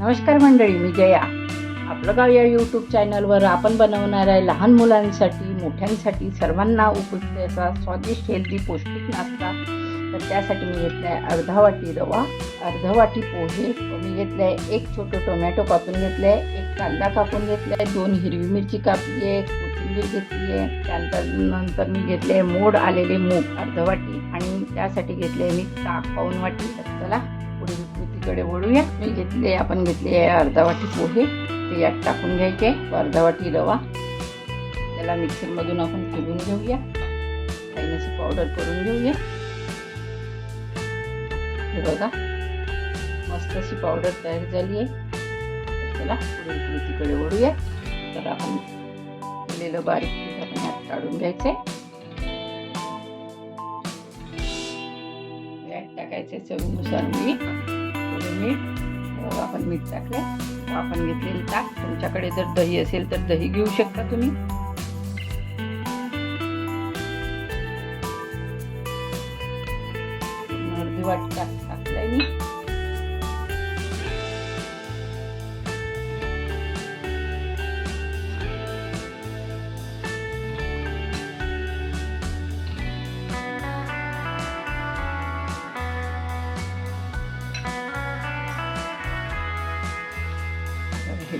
नमस्कार मंडळी मी जया. आपलं गाव या यूट्यूब चॅनलवर आपण बनवणार आहे लहान मुलांसाठी मोठ्यांसाठी सर्वांना उपयुक्त असा स्वादिष्ट हेल्दी पौष्टिक नाश्ता. तर त्यासाठी मी घेतलं आहे अर्धा वाटी रवा अर्धा वाटी पोहे मी घेतलं आहे एक छोटं टोमॅटो कापून घेतलं आहे एक कांदा कापून घेतला आहे दोन हिरवी मिरची कापली आहे कोथिंबीर घेतली आहे त्यानंतर नंतर मी घेतले आहे मोड आलेले मूग अर्धा वाटी. आणि त्यासाठी घेतले आहे मी ताक पाऊन वाटी. चला पुढील वळूया मी घेतले आपण घेतले आहे अर्धा वाटी पोहे. ते यात टाकून घ्यायचे. अर्धा वाटी रवा. त्याला मिक्सरमधून आपण फिरून घेऊया. खायनाची पावडर करून घेऊया. हे बघा. मस्त अशी पावडर तयार झाली आहे. त्याला चला पुढील कृतीकडे वळूया. तर आपण केलेलं बारीक पीठ आपण यात काढून घ्यायचंय. यात टाकायचे चवीनुसार मीठ. मीठ आपण मीठ टाकले आपण घेतलेलं ताक. तुमच्याकडे जर दही असेल तर दही घेऊ शकता तुम्ही. अर्धी वाट टाक टाकलंय मी.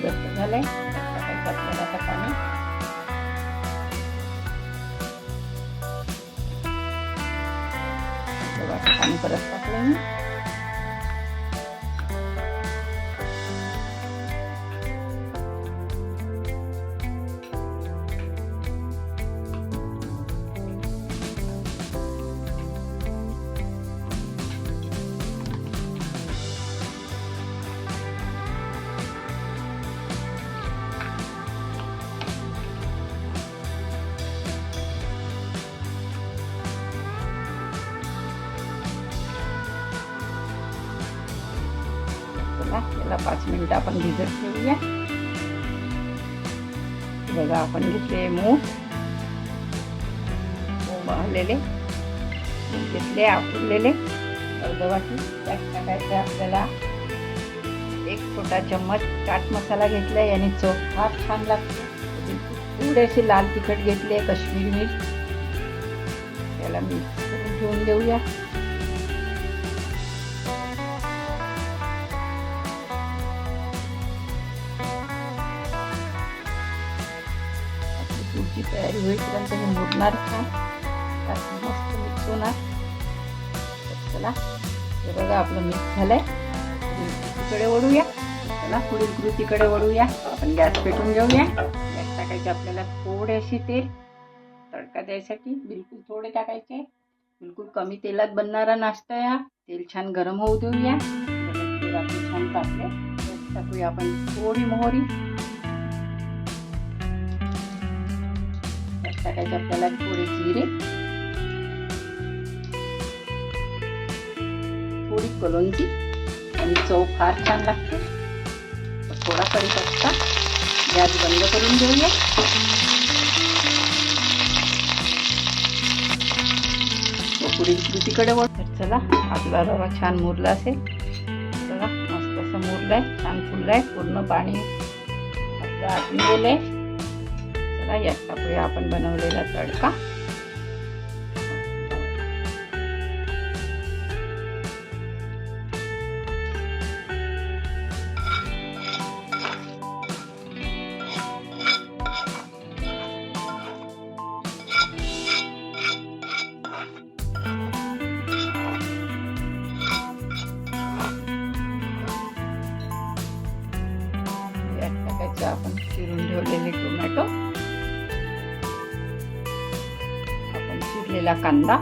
तर हे घट्ट टाकायचं आपल्याला आता पाणी पाणी परत टाकलं मी याला पाच मिनटं आपण भिजत ठेवूया. बघा आपण घेतले मूग वाहलेले आलेले घेतले आपुरलेले. अर्धवाटी. त्यात टाकायचं आपल्याला एक छोटा चम्मच. चाट मसाला घेतला याने चव फार छान लागते. थोडेसे लाल तिखट घेतले कश्मीरी मिर्च. याला मिक्स करून ठेवून देऊया. पुढची तयारी होईपर्यंत हे मुरणार छान मस्त मिक्स होणार चला हे बघा आपलं मिक्स झालंय तिकडे कृतीकडे वळूया चला पुढील कृतीकडे वळूया आपण गॅस पेटून घेऊया गॅस टाकायचे आपल्याला थोडेसे तेल तडका द्यायसाठी बिलकुल थोडे टाकायचे बिलकुल कमी तेलात बनणारा नाश्ता या तेल छान गरम होऊ देऊया तेल छान तापले टाकूया आपण थोडी मोहरी टाकायचे आपल्याला थोडे जिरे. थोडी कलोंजी आणि चव फार छान लागते. थोडा थोडा कढीपत्ता गॅस बंद करून घेऊया. पुढील कृतीकडे वळ चला आपला रवा छान मुरला असेल. चला मस्त असं मुरलाय छान फुललाय पूर्ण पाणी आपलं आतून गेलंय. चला यात टाकूया आपण बनवलेला तडका. आपण कांदा.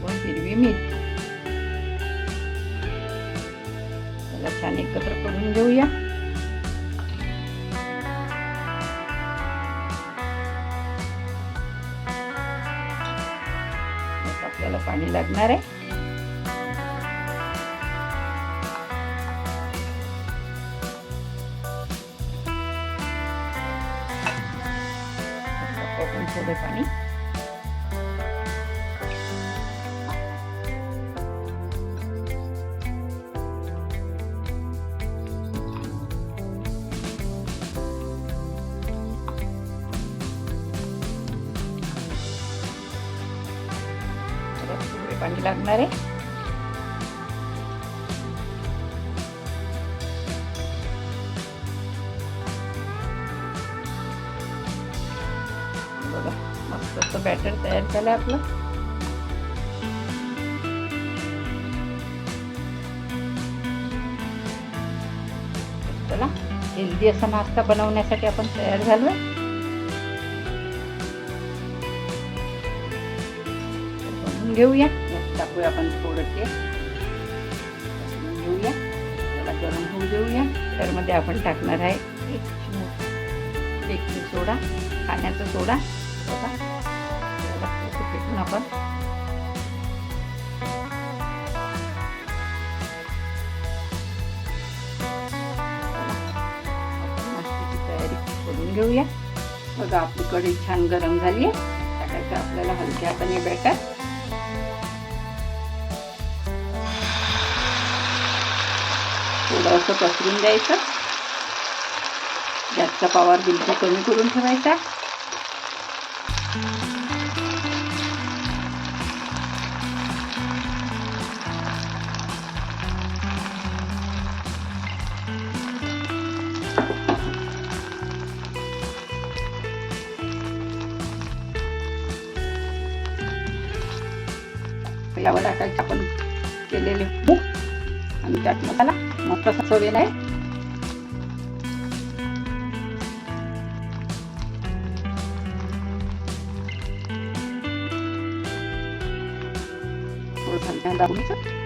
व हिरवी मीठ. त्याला छान एकत्र करून घेऊया. आपल्याला पाणी लागणार आहे. caso de Fanny. बॅटर तयार आपलं. चला हेल्दी असा नाश्ता बनवण्यासाठी आपण तयार झालो बनवून घेऊया. टाकूया आपण थोडं ते घेऊया. त्याला गरम होऊ देऊया. त्यामध्ये आपण टाकणार आहे एक बेकिंग सोडा खाण्याचा सोडा. बघा त्याला थोडंसं आपण तयारी करून घेऊया. बघा आपली कढी छान गरम झाली आहे. टाकायचं आपल्याला हलक्या हाताने बॅटर. थोडं असं पसरून द्यायचं. गॅसचा पावर बिलकुल कमी करून ठेवायचा. यावर टाकायचे आपण केलेले मूग आणि त्यात मसाला मस्त असा आहे थोडं ध्यान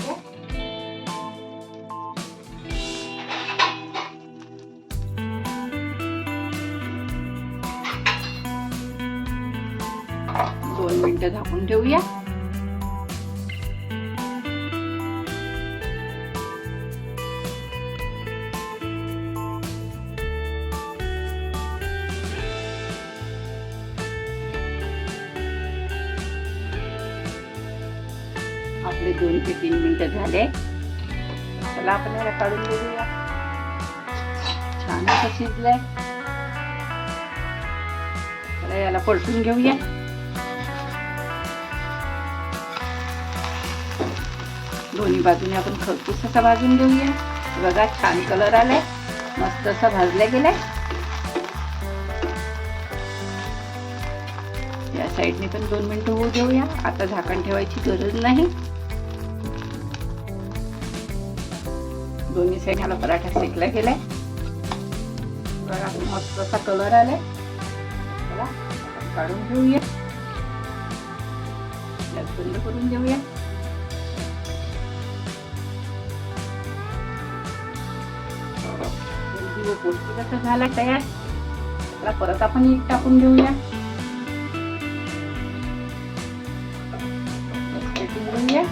झाकून ठेवूया दोन मिनिटं झाकून ठेवूया आपले दोन ते तीन मिनटं झाले. चला आपण याला काढून घेऊया. छान असं शिजलंय. चला याला पलटून घेऊया. दोन्ही बाजूने आपण खरपूस असा भाजून घेऊया. बघा छान कलर आलाय. मस्त असा भाजला गेलाय. या साईडने पण दोन मिनिटं होऊ देऊया. आता झाकण ठेवायची गरज नाही. दोन्ही साईड ह्याला पराठा शेकला गेलाय. बघा मस्त असा कलर आलाय. चला काढून घेऊया. गॅस बंद करून घेऊया. हेल्दी व पौष्टिक असं झाला तयार. त्याला परत आपण एक टाकून घेऊया. घेऊया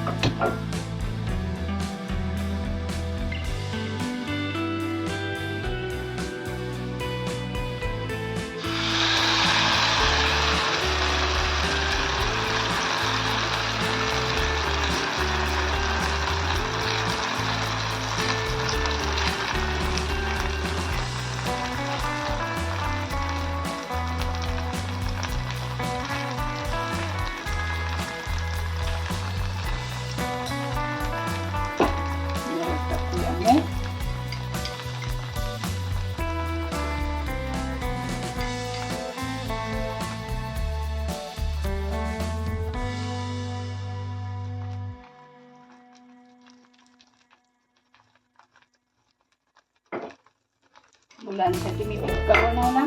मुलांसाठी मी टिक्का बनवला.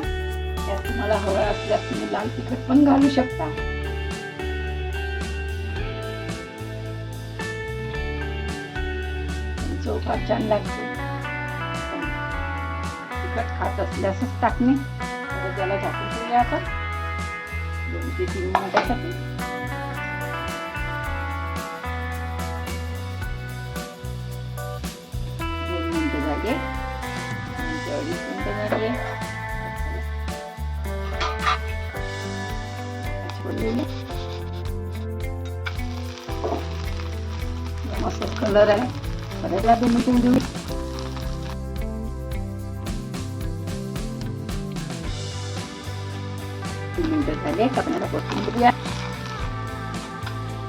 त्यात तुम्हाला हवं असल्यास तुम्ही लाल तिखट पण घालू शकता. चव फार छान लागते. तिखट खात असल्यासच टाकणे. त्याला झाकून ठेवूया आपण. दोन ते तीन मिनिटासाठी. मस्त कलर आहे बऱ्याचला दोन मिनिटं देऊ तीन मिनिटं झाले कापण्याला बसून घेऊया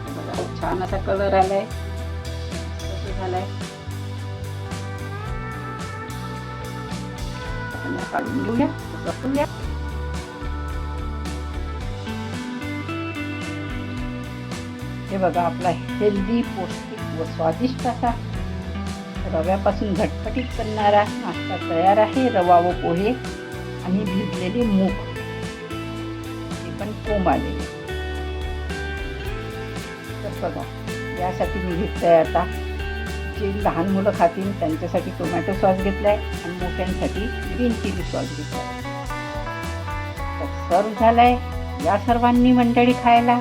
बघा, छान असा कलर आलाय कसं झालाय कापण्या काढून घेऊया बसून घ्या बघा आपला हेल्दी पौष्टिक व स्वादिष्ट असा रव्यापासून झटपटीत बनणारा नाश्ता तयार आहे. रवा व पोहे आणि भिजलेले मूग. ते पण कोंब आलेले तर बघा यासाठी मी घेतलं आहे आता जे लहान मुलं खातील त्यांच्यासाठी टोमॅटो सॉस घेतला आहे आणि मोठ्यांसाठी ग्रीन चिली सॉस घेतला आहे तर सर्व झाला आहे या सर्वांनी मंडळी खायला.